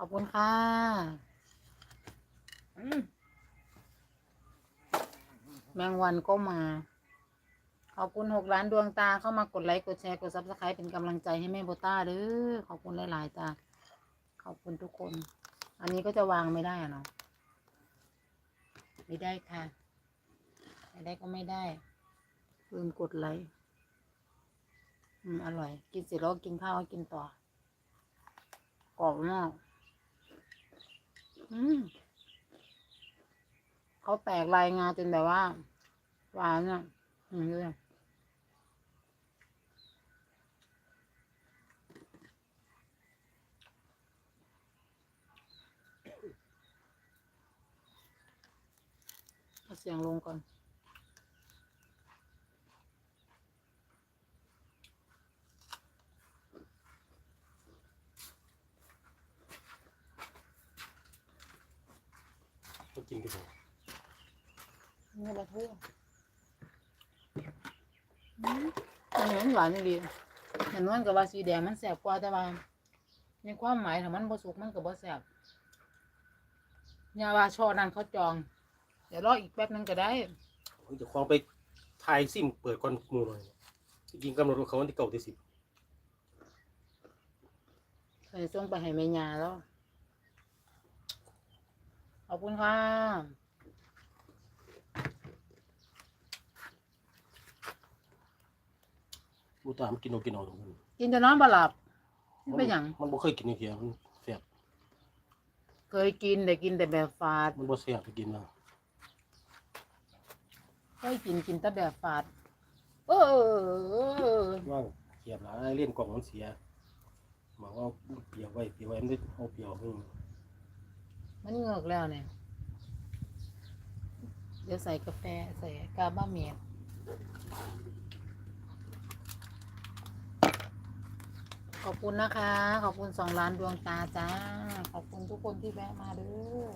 ขอบคุณค่ะอืมแมงวันก็มา ขอบคุณหกล้านดวงตาเข้ามากดไลค์กดแชร์กดซับสไครป์เป็นกำลังใจให้แม่โบต้าเด้อขอบคุณหลายๆจ้าขอบคุณทุกคน อันนี้ก็จะวางไม่ได้อะเนาะไม่ได้ค่ะ ไม่ได้ก็ไม่ได้ลืมกดไลค์อืมอร่อย กินเสร็จแล้วกินข้าวก็กินต่อกรอบมาก อืมเขาแตกลายงาจนแบบว่า หวานอะอืมเลยเอาเสียงลงก่อน ก็กินกันหมดนี่ปลาทูอืมอันนี้มันหวานดีเห็นมันกับว่าสีแดงมันแสบกว่าแต่ว่าในความหมายถ้ามันบ่สุกมันก็บ่แสบยาว่าช่อนั้นเขาจอง เดี๋ยวรออีกแป๊บนึงก็ได้เพิ่งจะคล้องไปทายซิมเปิดก่อนหมูหน่อยที่จริงกำหนดของเขาวันที่เก้าที่สิบเคยส่งไปให้แม่ยาแล้ว ขอบคุณค่ะบูตามนกินเอากินเอาตรงนั้นกินจะนอนบ่หลับมันเป็นหยังมันบ่เคยกินอีกเทียมันแซ่บเคยกินแต่กินแต่แบบฝาดมันบ่แซ่บไปกินนะเคยกินกินแต่แบบฝาดเออว่างเขียบหลายเล่นกล่องมันเสียหมายว่าเปียกไว้เปียกไว้มันได้เอาเปียกขึ้น มันเงือกแล้วเนี่ย เดี๋ยวใส่กาแฟใส่กาบ้าเมียขอบคุณนะคะ ขอบคุณสองล้านดวงตาจ้า ขอบคุณทุกคนที่แวะมาเด้อ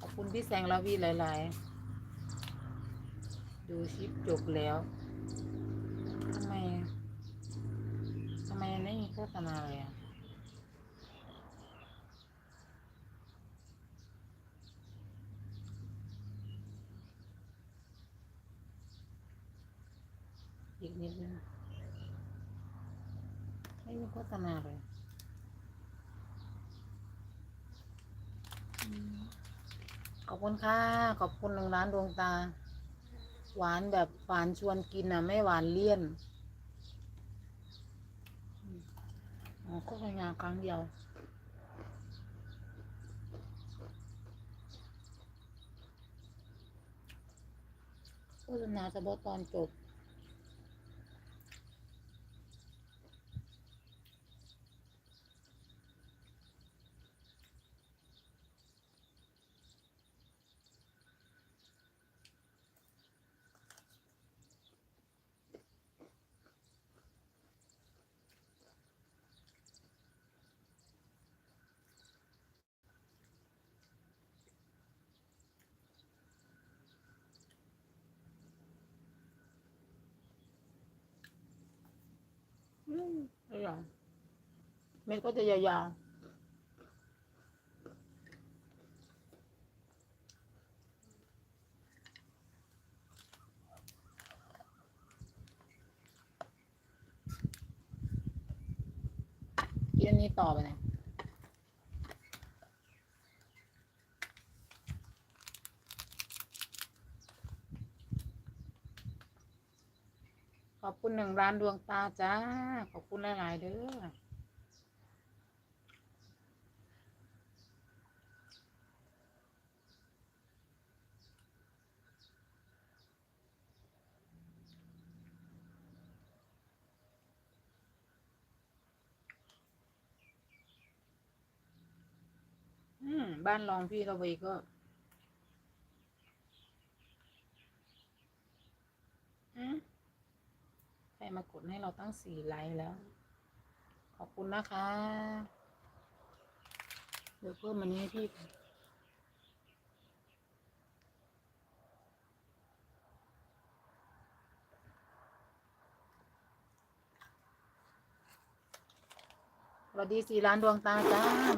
ขอบคุณพี่แสงละวีหลาย ๆ ดูชิปจบแล้วทำไมทำไมไม่มีโฆษณาเลยอะ อีกนิดนึงไม่มีโฆษณาเลยขอบคุณค่ะ ขอบคุณหนึ่งล้านดวงตา หวานแบบหวานชวนกินอะ ไม่หวานเลี่ยนอืมอ๋อโฆษณาครั้งเดียวโฆษณาเฉพาะตอนจบ อืม ยาวๆเม็ดก็จะยาวๆกินอันนี้ต่อไปนะ ขอบคุณหนึ่งร้านดวงตาจ้า ขอบคุณหลาย ๆ เด้ออืมบ้านรองพี่ระเวก็ อืม ใคร มากดให้เราตั้งสี่ไลค์แล้ว ขอบคุณนะคะ เดี๋ยวเพิ่มมันนี้ให้พี่สวัสดีสี่ล้านดวงตาจ้า